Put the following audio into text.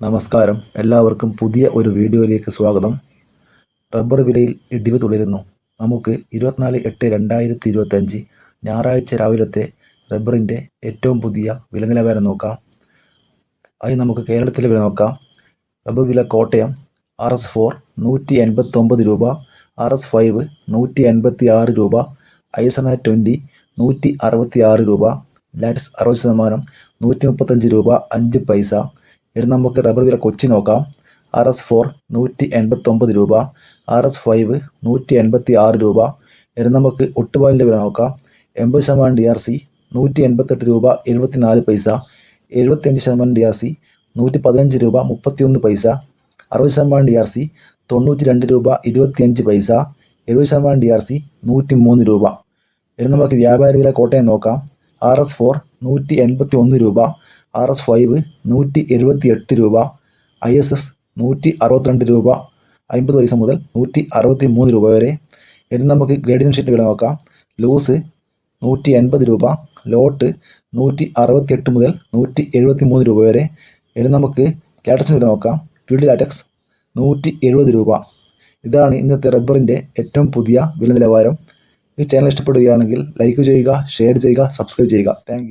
നമസ്കാരം. എല്ലാവർക്കും പുതിയ ഒരു വീഡിയോയിലേക്ക് സ്വാഗതം. റബ്ബർ വിലയിൽ ഇടിവ് തുടരുന്നു. നമുക്ക് ഇരുപത്തിനാല് എട്ട് രണ്ടായിരത്തി ഇരുപത്തഞ്ച് ഞായറാഴ്ച രാവിലത്തെ റബ്ബറിന്റെ ഏറ്റവും പുതിയ വില നിലവാരം നോക്കാം. അതിന് നമുക്ക് കേരളത്തിലെ വില നോക്കാം. റബ്ബർ വില കോട്ടയം ആർ എസ് ഫോർ നൂറ്റി എൺപത്തൊമ്പത് രൂപ ആർ എസ് ഫൈവ് നൂറ്റി എൺപത്തി ആറ് രൂപ ഐസന ട്വന്റി നൂറ്റി അറുപത്തി ആറ് രൂപ ലാറ്റ്സ് അറുപത് ശതമാനം നൂറ്റി മുപ്പത്തഞ്ച് രൂപ അഞ്ച് പൈസ ഇനി നമുക്ക് റബ്ബർ വില കൊച്ചി നോക്കാം. ആർ എസ് ഫോർ നൂറ്റി എൺപത്തൊമ്പത് രൂപ. ആർ എസ് ഫൈവ് നൂറ്റി എൺപത്തി ആറ് രൂപ. ഇനി നമുക്ക് ഒട്ടുപാലിന്റെ വില നോക്കാം. എൺപത് ശതമാനം ഡി ആർ സി നൂറ്റി എൺപത്തെട്ട് രൂപ എഴുപത്തി നാല് പൈസ. എഴുപത്തിയഞ്ച് ശതമാനം ഡി ആർ സി നൂറ്റി പതിനഞ്ച് രൂപ മുപ്പത്തിയൊന്ന് പൈസ. അറുപത് ശതമാനം ഡി ആർ സി തൊണ്ണൂറ്റി രണ്ട് രൂപ ഇരുപത്തിയഞ്ച് പൈസ. എഴുപത് ശതമാനം ഡി ആർ സി നൂറ്റി മൂന്ന് രൂപ. ഇനി നമുക്ക് വ്യാപാര വില കോട്ടയം നോക്കാം. ആർ എസ് ഫോർ നൂറ്റി എൺപത്തി ഒന്ന് രൂപ. ആർ എസ് ഫൈവ് നൂറ്റി എഴുപത്തി എട്ട് രൂപ ഐ എസ് എസ് നൂറ്റി അറുപത്തിരണ്ട് രൂപ അമ്പത് പൈസ മുതൽ നൂറ്റി അറുപത്തി മൂന്ന് രൂപ വരെ. ഇനി നമുക്ക് ഗ്രേഡിയൻ ഷീറ്റ് വില നോക്കാം. ലൂസ് നൂറ്റി എൺപത് രൂപ ലോട്ട് നൂറ്റി അറുപത്തി എട്ട് മുതൽ നൂറ്റി എഴുപത്തി മൂന്ന് രൂപ വരെ. ഇനി നമുക്ക് ലാറ്റക്സിന് വില നോക്കാം. ഫീൽഡ് ലാറ്റക്സ് നൂറ്റി എഴുപത് രൂപ. ഇതാണ് ഇന്നത്തെ റബ്ബറിന്റെ ഏറ്റവും പുതിയ വില നിലവാരം ഈ ചാനൽ ഇഷ്ടപ്പെടുകയാണെങ്കിൽ ലൈക്ക് ചെയ്യുക ഷെയർ ചെയ്യുക സബ്സ്ക്രൈബ് ചെയ്യുക. താങ്ക്